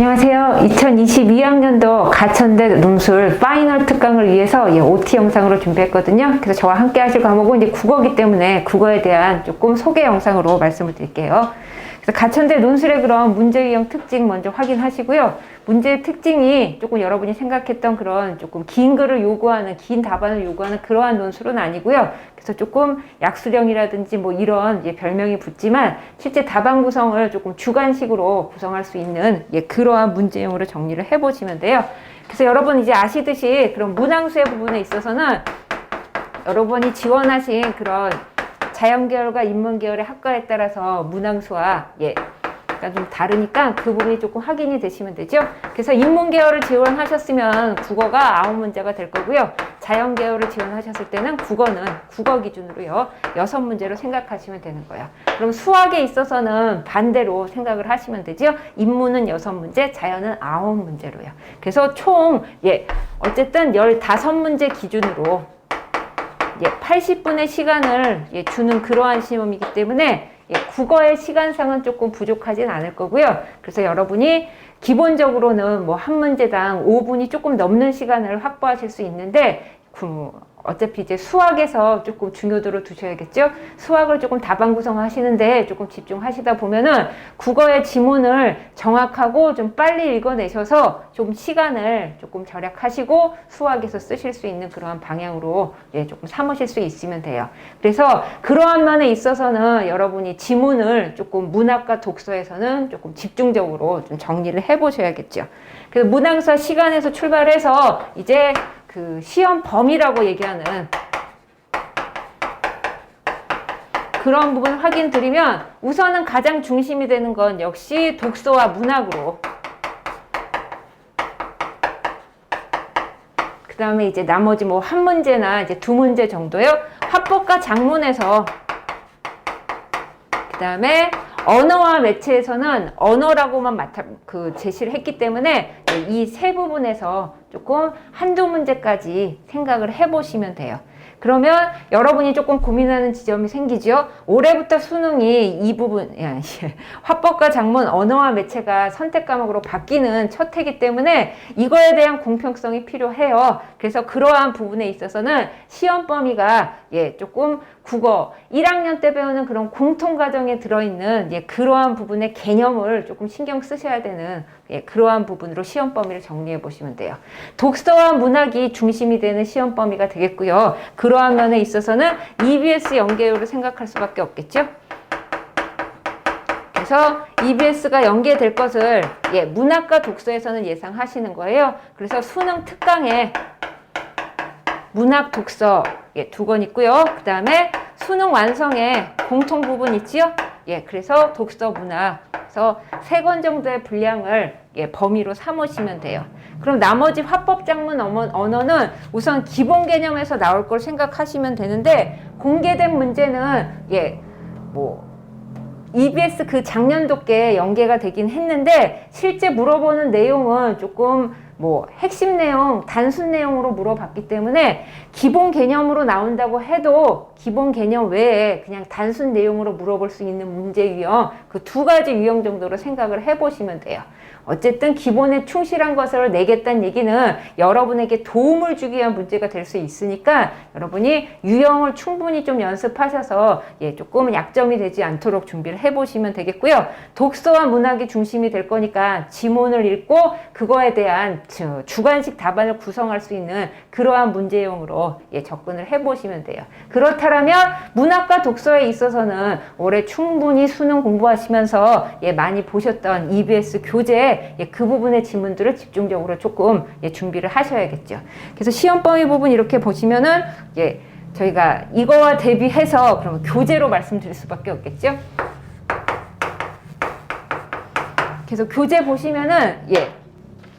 안녕하세요. 2022학년도 가천대 논술 파이널 특강을 위해서 예, OT 영상으로 준비했거든요. 그래서 저와 함께 하실 과목은 이제 국어기 때문에 국어에 대한 조금 소개 영상으로 말씀을 드릴게요. 그래서 가천대 논술의 그런 문제 유형 특징 먼저 확인하시고요. 문제의 특징이 조금 여러분이 생각했던 그런 조금 긴 글을 요구하는, 긴 답안을 요구하는 그러한 논술은 아니고요. 그래서 조금 약수령이라든지 뭐 이런 예, 별명이 붙지만 실제 답안 구성을 조금 주관식으로 구성할 수 있는 예, 그러한 문제형으로 정리를 해보시면 돼요. 그래서 여러분 이제 아시듯이 그런 문항수의 부분에 있어서는 여러분이 지원하신 그런 자연계열과 인문계열의 학과에 따라서 문항수와 예, 약간 좀 다르니까 그 부분이 조금 확인이 되시면 되죠. 그래서 인문계열을 지원하셨으면 국어가 아홉 문제가 될 거고요. 자연계열을 지원하셨을 때는 국어는 국어 기준으로요. 여섯 문제로 생각하시면 되는 거예요. 그럼 수학에 있어서는 반대로 생각을 하시면 되죠. 인문은 여섯 문제, 자연은 아홉 문제로요. 그래서 총, 예, 어쨌든 열다섯 문제 기준으로 예, 80분의 시간을 예, 주는 그러한 시험이기 때문에 예, 국어의 시간상은 조금 부족하진 않을 거고요. 그래서 여러분이 기본적으로는 뭐 한 문제당 5분이 조금 넘는 시간을 확보하실 수 있는데 그, 어차피 이제 수학에서 조금 중요도를 두셔야겠죠. 수학을 조금 답안 구성하시는데 조금 집중하시다 보면은 국어의 지문을 정확하고 좀 빨리 읽어내셔서 좀 시간을 조금 절약하시고 수학에서 쓰실 수 있는 그러한 방향으로 예, 조금 삼으실 수 있으면 돼요. 그래서 그러한 면에 있어서는 여러분이 지문을 조금 문학과 독서에서는 조금 집중적으로 좀 정리를 해보셔야겠죠. 그래서 문항사 시간에서 출발해서 이제 그 시험 범위라고 얘기하는 그런 부분 확인 드리면 우선은 가장 중심이 되는 건 역시 독서와 문학으로. 그 다음에 이제 나머지 뭐 한 문제나 이제 두 문제 정도요. 화법과 작문에서. 그 다음에 언어와 매체에서는 언어라고만 맡아, 그 제시를 했기 때문에 이 세 부분에서 조금 한두 문제까지 생각을 해보시면 돼요. 그러면 여러분이 조금 고민하는 지점이 생기죠. 올해부터 수능이 이 부분, 야, 예. 화법과 작문, 언어와 매체가 선택 과목으로 바뀌는 첫 해기 때문에 이거에 대한 공평성이 필요해요. 그래서 그러한 부분에 있어서는 시험 범위가 예, 조금 국어 1학년 때 배우는 그런 공통 과정에 들어있는 예, 그러한 부분의 개념을 조금 신경 쓰셔야 되는 예, 그러한 부분으로 시험 범위를 정리해 보시면 돼요. 독서와 문학이 중심이 되는 시험 범위가 되겠고요. 그러한 면에 있어서는 EBS 연계율을 생각할 수밖에 없겠죠. 그래서 EBS가 연계될 것을 예, 문학과 독서에서는 예상하시는 거예요. 그래서 수능 특강에 문학, 독서 예, 두 권 있고요. 그 다음에 수능 완성에 공통 부분 있지요? 예, 그래서 독서, 문학 그래서 세 권 정도의 분량을 예, 범위로 삼으시면 돼요. 그럼 나머지 화법 작문 언어는 우선 기본 개념에서 나올 걸 생각하시면 되는데 공개된 문제는 예, 뭐 EBS 그 작년도께 연계가 되긴 했는데 실제 물어보는 내용은 조금 뭐 핵심 내용, 단순 내용으로 물어봤기 때문에 기본 개념으로 나온다고 해도 기본 개념 외에 그냥 단순 내용으로 물어볼 수 있는 문제 유형 그 두 가지 유형 정도로 생각을 해보시면 돼요. 어쨌든 기본에 충실한 것을 내겠다는 얘기는 여러분에게 도움을 주기 위한 문제가 될 수 있으니까 여러분이 유형을 충분히 좀 연습하셔서 예, 조금 약점이 되지 않도록 준비를 해보시면 되겠고요. 독서와 문학이 중심이 될 거니까 지문을 읽고 그거에 대한 주관식 답안을 구성할 수 있는 그러한 문제형으로 예, 접근을 해보시면 돼요. 그렇다면 문학과 독서에 있어서는 올해 충분히 수능 공부하시면서 예, 많이 보셨던 EBS 교재 예, 그 부분의 지문들을 집중적으로 조금 예, 준비를 하셔야겠죠. 그래서 시험 범위 부분 이렇게 보시면은 예, 저희가 이거와 대비해서 그러면 교재로 말씀드릴 수밖에 없겠죠. 그래서 교재 보시면은 예,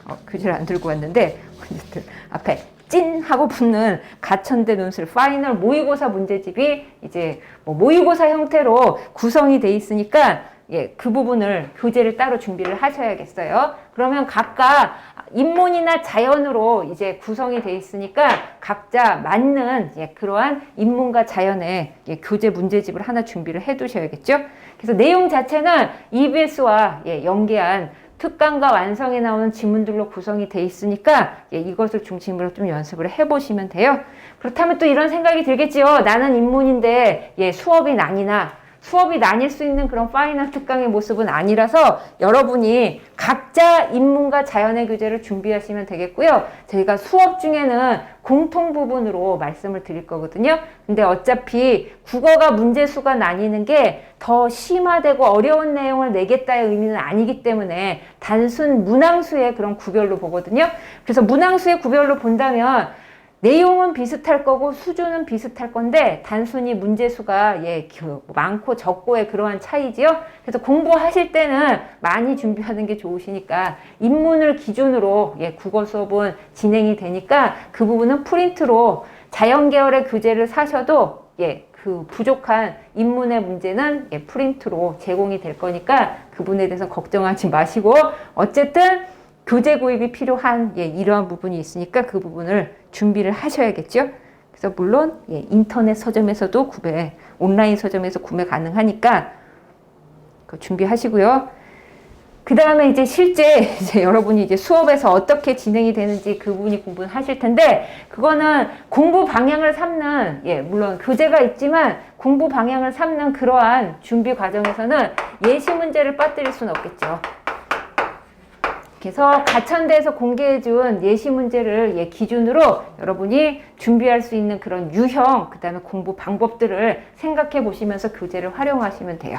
어, 교재를 안 들고 왔는데 앞에 찐 하고 붙는 가천대 논술 파이널 모의고사 문제집이 이제 뭐 모의고사 형태로 구성이 돼 있으니까 예, 그 부분을 교재를 따로 준비를 하셔야겠어요. 그러면 각각 인문이나 자연으로 이제 구성이 돼 있으니까 각자 맞는 예, 그러한 인문과 자연의 예, 교재 문제집을 하나 준비를 해 두셔야겠죠. 그래서 내용 자체는 EBS와 예, 연계한 특강과 완성에 나오는 지문들로 구성이 돼 있으니까 예, 이것을 중심으로 좀 연습을 해보시면 돼요. 그렇다면 또 이런 생각이 들겠지요. 나는 인문인데 예, 수업이 난이나 수업이 나뉠 수 있는 그런 파이널 특강의 모습은 아니라서 여러분이 각자 인문과 자연의 교재를 준비하시면 되겠고요. 저희가 수업 중에는 공통 부분으로 말씀을 드릴 거거든요. 근데 어차피 국어가 문제수가 나뉘는 게 더 심화되고 어려운 내용을 내겠다의 의미는 아니기 때문에 단순 문항수의 그런 구별로 보거든요. 그래서 문항수의 구별로 본다면 내용은 비슷할 거고 수준은 비슷할 건데 단순히 문제수가 예, 그 많고 적고의 그러한 차이지요. 그래서 공부하실 때는 많이 준비하는 게 좋으시니까 인문을 기준으로 예, 국어 수업은 진행이 되니까 그 부분은 프린트로 자연 계열의 교재를 사셔도 예, 그 부족한 인문의 문제는 예, 프린트로 제공이 될 거니까 그 부분에 대해서 걱정하지 마시고 어쨌든 교재 구입이 필요한 예, 이러한 부분이 있으니까 그 부분을 준비를 하셔야겠죠. 그래서 물론 예, 인터넷 서점에서도 구매, 온라인 서점에서 구매 가능하니까 그 준비하시고요. 그 다음에 이제 실제 이제 여러분이 이제 수업에서 어떻게 진행이 되는지 그 부분이 공부하실 텐데 그거는 공부 방향을 삼는 예 물론 교재가 있지만 공부 방향을 삼는 그러한 준비 과정에서는 예시 문제를 빠뜨릴 수는 없겠죠. 그래서 가천대에서 공개해준 예시 문제를 예, 기준으로 여러분이 준비할 수 있는 그런 유형, 그 다음에 공부 방법들을 생각해 보시면서 교재를 활용하시면 돼요.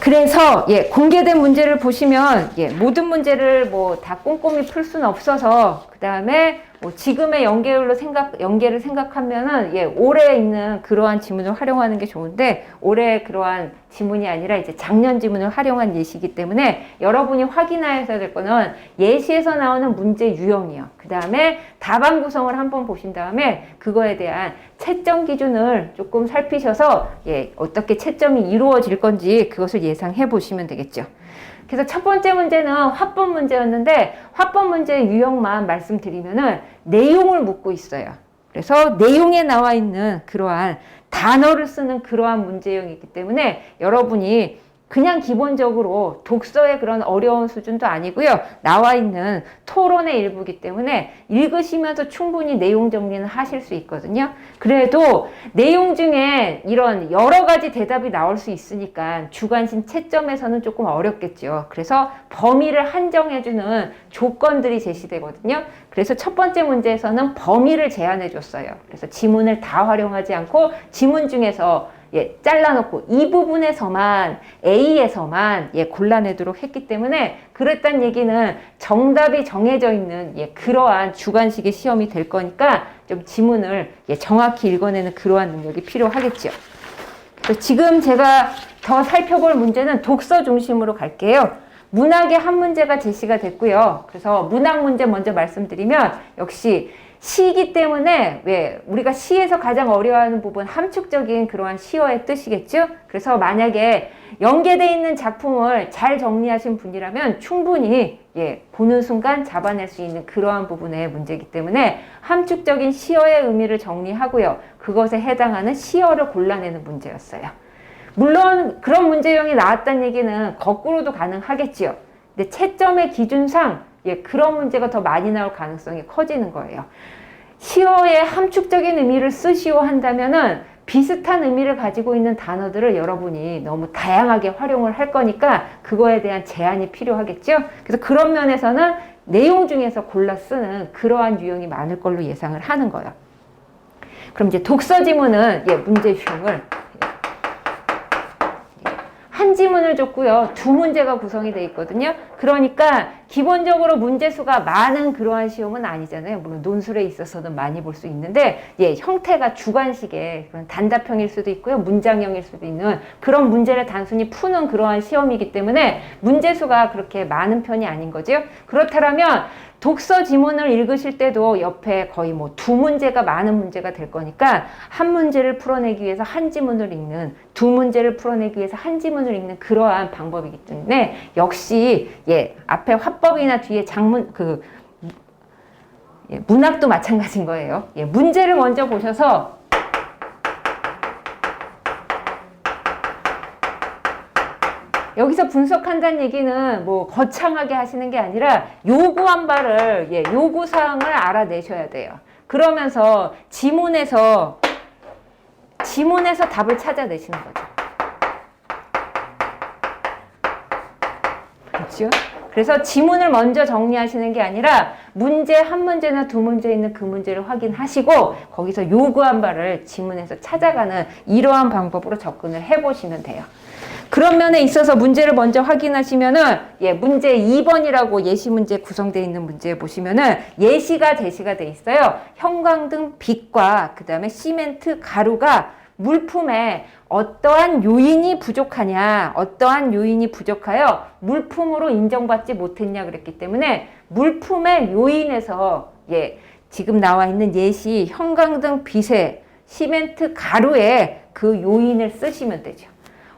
그래서 예, 공개된 문제를 보시면 예, 모든 문제를 뭐 다 꼼꼼히 풀 수는 없어서 그 다음에 뭐 지금의 연계율로 생각 연계를 생각하면은 예, 올해 있는 그러한 지문을 활용하는 게 좋은데 올해 그러한 지문이 아니라 이제 작년 지문을 활용한 예시이기 때문에 여러분이 확인하셔야 될 거는 예시에서 나오는 문제 유형이요. 그 다음에 답안 구성을 한번 보신 다음에 그거에 대한 채점 기준을 조금 살피셔서 예, 어떻게 채점이 이루어질 건지 그것을 예상해 보시면 되겠죠. 그래서 첫 번째 문제는 화법 문제였는데 화법 문제의 유형만 말씀드리면은 내용을 묻고 있어요. 그래서 내용에 나와 있는 그러한 단어를 쓰는 그러한 문제형이기 때문에 여러분이 그냥 기본적으로 독서의 그런 어려운 수준도 아니고요. 나와 있는 토론의 일부기 때문에 읽으시면서 충분히 내용 정리는 하실 수 있거든요. 그래도 내용 중에 이런 여러 가지 대답이 나올 수 있으니까 주관식 채점에서는 조금 어렵겠죠. 그래서 범위를 한정해주는 조건들이 제시되거든요. 그래서 첫 번째 문제에서는 범위를 제한해 줬어요. 그래서 지문을 다 활용하지 않고 지문 중에서 예, 잘라놓고 이 부분에서만 A에서만 예, 골라내도록 했기 때문에 그랬단 얘기는 정답이 정해져 있는 예, 그러한 주관식의 시험이 될 거니까 좀 지문을 예, 정확히 읽어내는 그러한 능력이 필요하겠죠. 그래서 지금 제가 더 살펴볼 문제는 독서 중심으로 갈게요. 문학의 한 문제가 제시가 됐고요. 그래서 문학 문제 먼저 말씀드리면 역시 시이기 때문에 왜 우리가 시에서 가장 어려워하는 부분 함축적인 그러한 시어의 뜻이겠죠. 그래서 만약에 연계되어 있는 작품을 잘 정리하신 분이라면 충분히 예, 보는 순간 잡아낼 수 있는 그러한 부분의 문제이기 때문에 함축적인 시어의 의미를 정리하고요. 그것에 해당하는 시어를 골라내는 문제였어요. 물론 그런 문제형이 나왔다는 얘기는 거꾸로도 가능하겠지요. 근데 채점의 기준상 예, 그런 문제가 더 많이 나올 가능성이 커지는 거예요. 시어의 함축적인 의미를 쓰시오 한다면은 비슷한 의미를 가지고 있는 단어들을 여러분이 너무 다양하게 활용을 할 거니까 그거에 대한 제한이 필요하겠죠. 그래서 그런 면에서는 내용 중에서 골라 쓰는 그러한 유형이 많을 걸로 예상을 하는 거예요. 그럼 이제 독서 지문은 예, 문제 유형을 한 지문을 줬고요. 두 문제가 구성이 되어 있거든요. 그러니까 기본적으로 문제수가 많은 그러한 시험은 아니잖아요. 물론 논술에 있어서는 많이 볼 수 있는데 예, 형태가 주관식의 그런 단답형일 수도 있고요. 문장형일 수도 있는 그런 문제를 단순히 푸는 그러한 시험이기 때문에 문제수가 그렇게 많은 편이 아닌 거죠. 그렇다면 독서 지문을 읽으실 때도 옆에 거의 뭐 두 문제가 많은 문제가 될 거니까 한 문제를 풀어내기 위해서 한 지문을 읽는 두 문제를 풀어내기 위해서 한 지문을 읽는 그러한 방법이기 때문에 역시 예 앞에 화 법이나 뒤에 장문 그 예, 문학도 마찬가지인 거예요. 예, 문제를 먼저 보셔서 여기서 분석한다는 얘기는 뭐 거창하게 하시는 게 아니라 요구한 바를 예, 요구 사항을 알아내셔야 돼요. 그러면서 지문에서 지문에서 답을 찾아내시는 거죠. 그렇죠? 그래서 지문을 먼저 정리하시는 게 아니라 문제 한 문제나 두 문제 있는 그 문제를 확인하시고 거기서 요구한 바를 지문에서 찾아가는 이러한 방법으로 접근을 해보시면 돼요. 그런 면에 있어서 문제를 먼저 확인하시면은 예, 문제 2번이라고 예시 문제 구성되어 있는 문제 보시면은 예시가 제시가 돼 있어요. 형광등 빛과 그다음에 시멘트 가루가 물품에 어떠한 요인이 부족하냐, 어떠한 요인이 부족하여 물품으로 인정받지 못했냐 그랬기 때문에 물품의 요인에서 예, 지금 나와 있는 예시 형광등 빛에 시멘트 가루에 그 요인을 쓰시면 되죠.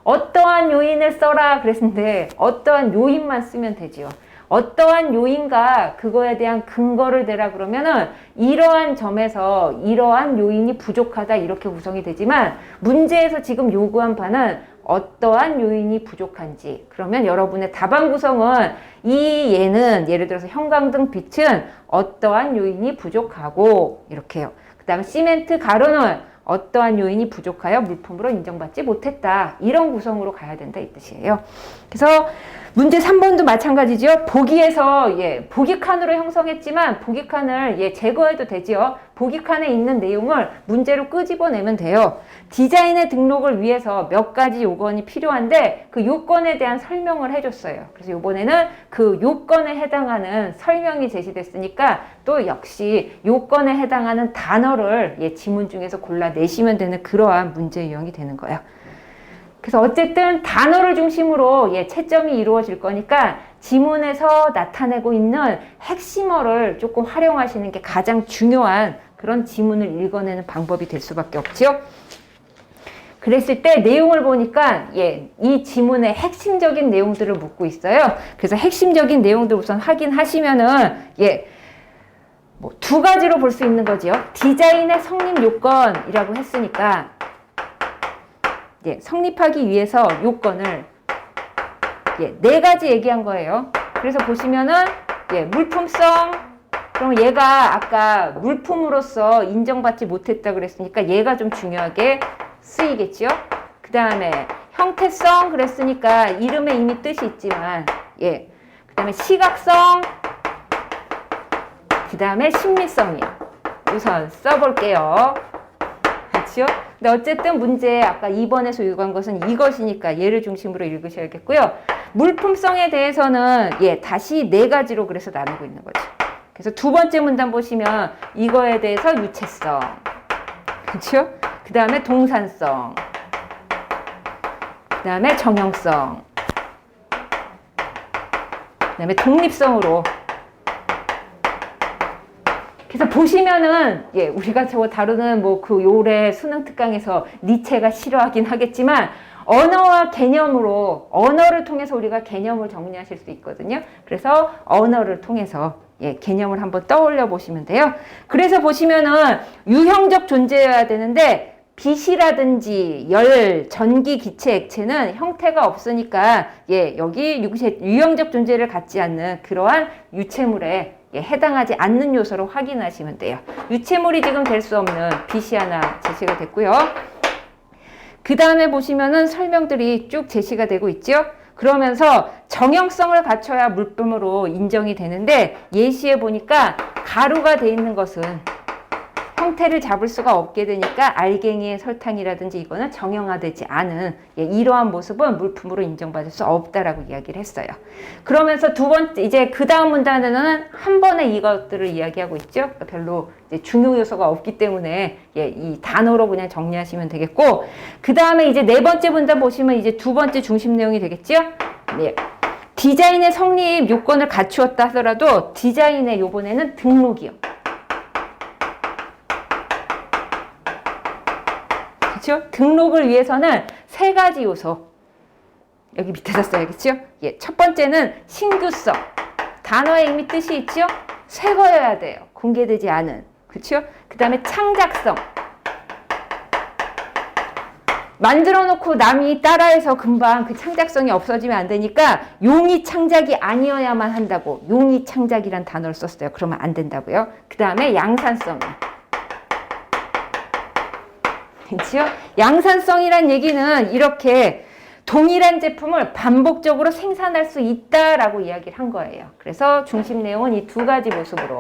어떠한 요인을 써라 그랬는데 어떠한 요인만 쓰면 되지요. 어떠한 요인과 그거에 대한 근거를 대라 그러면은 이러한 점에서 이러한 요인이 부족하다 이렇게 구성이 되지만 문제에서 지금 요구한 바는 어떠한 요인이 부족한지 그러면 여러분의 답안 구성은 이 얘는 예를 들어서 형광등 빛은 어떠한 요인이 부족하고 이렇게요. 그 다음 시멘트 가루는 어떠한 요인이 부족하여 물품으로 인정받지 못했다. 이런 구성으로 가야 된다 이 뜻이에요. 그래서 문제 3번도 마찬가지죠. 보기에서 예, 보기 칸으로 형성했지만 보기 칸을 예, 제거해도 되지요. 보기 칸에 있는 내용을 문제로 끄집어내면 돼요. 디자인의 등록을 위해서 몇 가지 요건이 필요한데 그 요건에 대한 설명을 해줬어요. 그래서 이번에는 그 요건에 해당하는 설명이 제시됐으니까 또 역시 요건에 해당하는 단어를 예, 지문 중에서 골라내시면 되는 그러한 문제 유형이 되는 거예요. 그래서 어쨌든 단어를 중심으로 예, 채점이 이루어질 거니까 지문에서 나타내고 있는 핵심어를 조금 활용하시는 게 가장 중요한 그런 지문을 읽어내는 방법이 될 수밖에 없지요. 그랬을 때 내용을 보니까 예, 이 지문의 핵심적인 내용들을 묻고 있어요. 그래서 핵심적인 내용들 우선 확인하시면은 예, 뭐 두 가지로 볼 수 있는 거지요. 디자인의 성립 요건이라고 했으니까 예, 성립하기 위해서 요건을 예, 네 가지 얘기한 거예요. 그래서 보시면은 예, 물품성 그럼 얘가 아까 물품으로서 인정받지 못했다 그랬으니까 얘가 좀 중요하게 쓰이겠죠. 그 다음에 형태성 그랬으니까 이름에 이미 뜻이 있지만 예, 그 다음에 시각성 그 다음에 심미성이요. 우선 써볼게요. 그렇죠? 근데 어쨌든 문제 아까 2번에서 요구한 것은 이것이니까 얘를 중심으로 읽으셔야겠고요. 물품성에 대해서는 예 다시 네 가지로 그래서 나누고 있는 거죠. 그래서 두 번째 문단 보시면 이거에 대해서 유체성, 그렇죠? 그 다음에 동산성, 그 다음에 정형성, 그 다음에 독립성으로 그래서 보시면은 예 우리가 저거 다루는 뭐 그 요래 수능 특강에서 니체가 싫어하긴 하겠지만 언어와 개념으로 언어를 통해서 우리가 개념을 정리하실 수 있거든요. 그래서 언어를 통해서 예, 개념을 한번 떠올려 보시면 돼요. 그래서 보시면은 유형적 존재여야 되는데 빛이라든지 열, 전기, 기체, 액체는 형태가 없으니까 예, 여기 유형적 존재를 갖지 않는 그러한 유체물에 예, 해당하지 않는 요소로 확인하시면 돼요. 유체물이 지금 될 수 없는 빛이 하나 제시가 됐고요. 그 다음에 보시면은 설명들이 쭉 제시가 되고 있죠. 그러면서 정형성을 갖춰야 물품으로 인정이 되는데 예시에 보니까 가루가 돼 있는 것은 형태를 잡을 수가 없게 되니까 알갱이의 설탕이라든지 이거는 정형화되지 않은 예, 이러한 모습은 물품으로 인정받을 수 없다라고 이야기를 했어요. 그러면서 두 번째 이제 그 다음 문단에는 한 번에 이것들을 이야기하고 있죠. 그러니까 별로 중요 요소가 없기 때문에 예, 이 단어로 그냥 정리하시면 되겠고 그 다음에 이제 네 번째 문단 보시면 이제 두 번째 중심 내용이 되겠죠. 네. 디자인의 성립 요건을 갖추었다 하더라도 디자인의 요번에는 등록이요. 그렇죠? 등록을 위해서는 세 가지 요소 여기 밑에다 써야겠죠? 예, 첫 번째는 신규성 단어에 이미 뜻이 있죠? 새 거여야 돼요. 공개되지 않은 그렇죠? 그 다음에 창작성 만들어 놓고 남이 따라해서 금방 그 창작성이 없어지면 안 되니까 용이 창작이 아니어야만 한다고 용이 창작이란 단어를 썼어요. 그러면 안 된다고요. 그 다음에 양산성이. 그렇죠? 양산성이란 얘기는 이렇게 동일한 제품을 반복적으로 생산할 수 있다라고 이야기를 한 거예요. 그래서 중심 내용은 이 두 가지 모습으로.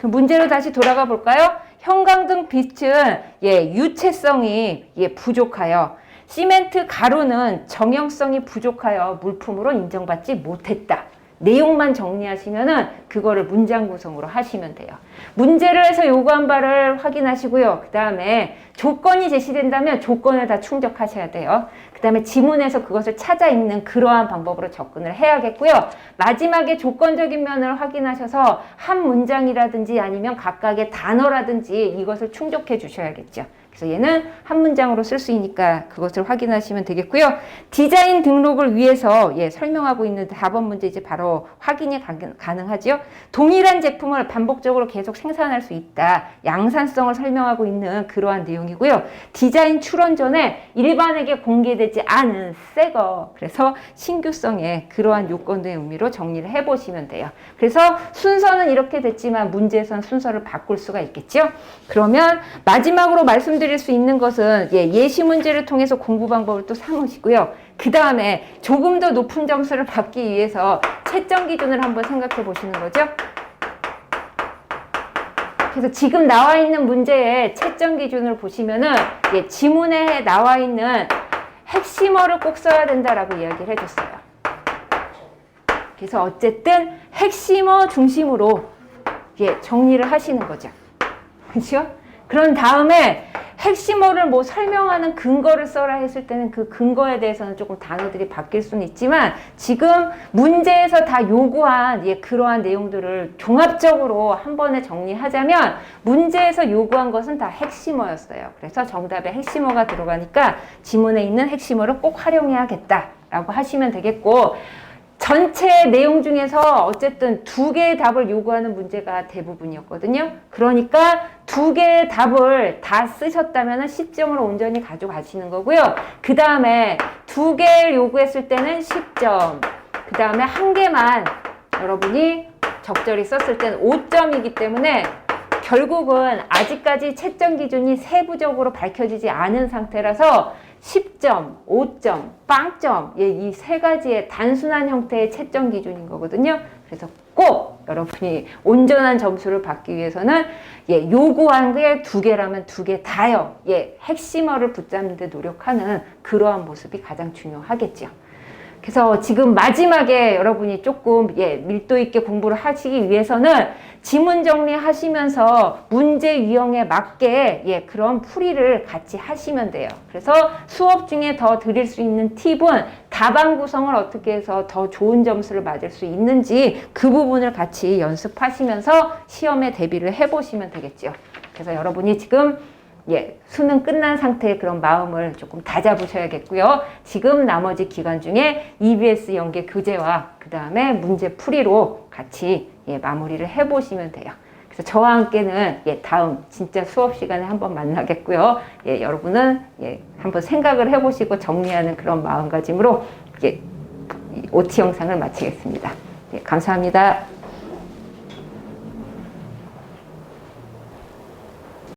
그 문제로 다시 돌아가 볼까요? 형광등 빛은 예, 유체성이 예, 부족하여 시멘트 가루는 정형성이 부족하여 물품으로 인정받지 못했다. 내용만 정리하시면은 그거를 문장 구성으로 하시면 돼요. 문제를 해서 요구한 바를 확인하시고요. 그 다음에 조건이 제시된다면 조건을 다 충족하셔야 돼요. 그 다음에 지문에서 그것을 찾아 읽는 그러한 방법으로 접근을 해야겠고요. 마지막에 조건적인 면을 확인하셔서 한 문장이라든지 아니면 각각의 단어라든지 이것을 충족해 주셔야겠죠. 그래서 얘는 한 문장으로 쓸 수 있으니까 그것을 확인하시면 되겠고요. 디자인 등록을 위해서 예, 설명하고 있는 4번 문제 이제 바로 확인이 가능하지요. 동일한 제품을 반복적으로 계속 생산할 수 있다. 양산성을 설명하고 있는 그러한 내용이고요. 디자인 출원 전에 일반에게 공개되지 않은 새 거 그래서 신규성의 그러한 요건의 의미로 정리를 해 보시면 돼요. 그래서 순서는 이렇게 됐지만 문제에선 순서를 바꿀 수가 있겠죠. 그러면 마지막으로 말씀 말씀드릴 수 있는 것은 예, 예시 문제를 통해서 공부 방법을 또 삼으시고요. 그 다음에 조금 더 높은 점수를 받기 위해서 채점 기준을 한번 생각해 보시는 거죠. 그래서 지금 나와 있는 문제의 채점 기준을 보시면은 예, 지문에 나와 있는 핵심어를 꼭 써야 된다라고 이야기를 해줬어요. 그래서 어쨌든 핵심어 중심으로 예, 정리를 하시는 거죠. 그렇죠? 그런 다음에 핵심어를 뭐 설명하는 근거를 써라 했을 때는 그 근거에 대해서는 조금 단어들이 바뀔 수는 있지만 지금 문제에서 다 요구한 예, 그러한 내용들을 종합적으로 한 번에 정리하자면 문제에서 요구한 것은 다 핵심어였어요. 그래서 정답에 핵심어가 들어가니까 지문에 있는 핵심어를 꼭 활용해야겠다라고 하시면 되겠고 전체 내용 중에서 어쨌든 두 개의 답을 요구하는 문제가 대부분이었거든요. 그러니까 두 개의 답을 다 쓰셨다면 10점을 온전히 가져가시는 거고요. 그 다음에 두 개를 요구했을 때는 10점. 그 다음에 한 개만 여러분이 적절히 썼을 때는 5점이기 때문에 결국은 아직까지 채점 기준이 세부적으로 밝혀지지 않은 상태라서 10점, 5점, 빵점, 예, 이 세 가지의 단순한 형태의 채점 기준인 거거든요. 그래서 꼭 여러분이 온전한 점수를 받기 위해서는 예, 요구한 게 두 개라면 두 개 다요. 예, 핵심어를 붙잡는 데 노력하는 그러한 모습이 가장 중요하겠죠. 그래서 지금 마지막에 여러분이 조금 예, 밀도 있게 공부를 하시기 위해서는 지문 정리하시면서 문제 유형에 맞게 예, 그런 풀이를 같이 하시면 돼요. 그래서 수업 중에 더 드릴 수 있는 팁은 답안 구성을 어떻게 해서 더 좋은 점수를 맞을 수 있는지 그 부분을 같이 연습하시면서 시험에 대비를 해보시면 되겠죠. 그래서 여러분이 지금 예, 수능 끝난 상태의 그런 마음을 조금 다잡으셔야겠고요. 지금 나머지 기간 중에 EBS 연계 교재와 그 다음에 문제 풀이로 같이 예, 마무리를 해보시면 돼요. 그래서 저와 함께는 예, 다음 진짜 수업 시간에 한번 만나겠고요. 예, 여러분은 예, 한번 생각을 해보시고 정리하는 그런 마음가짐으로 예, OT 영상을 마치겠습니다. 예, 감사합니다.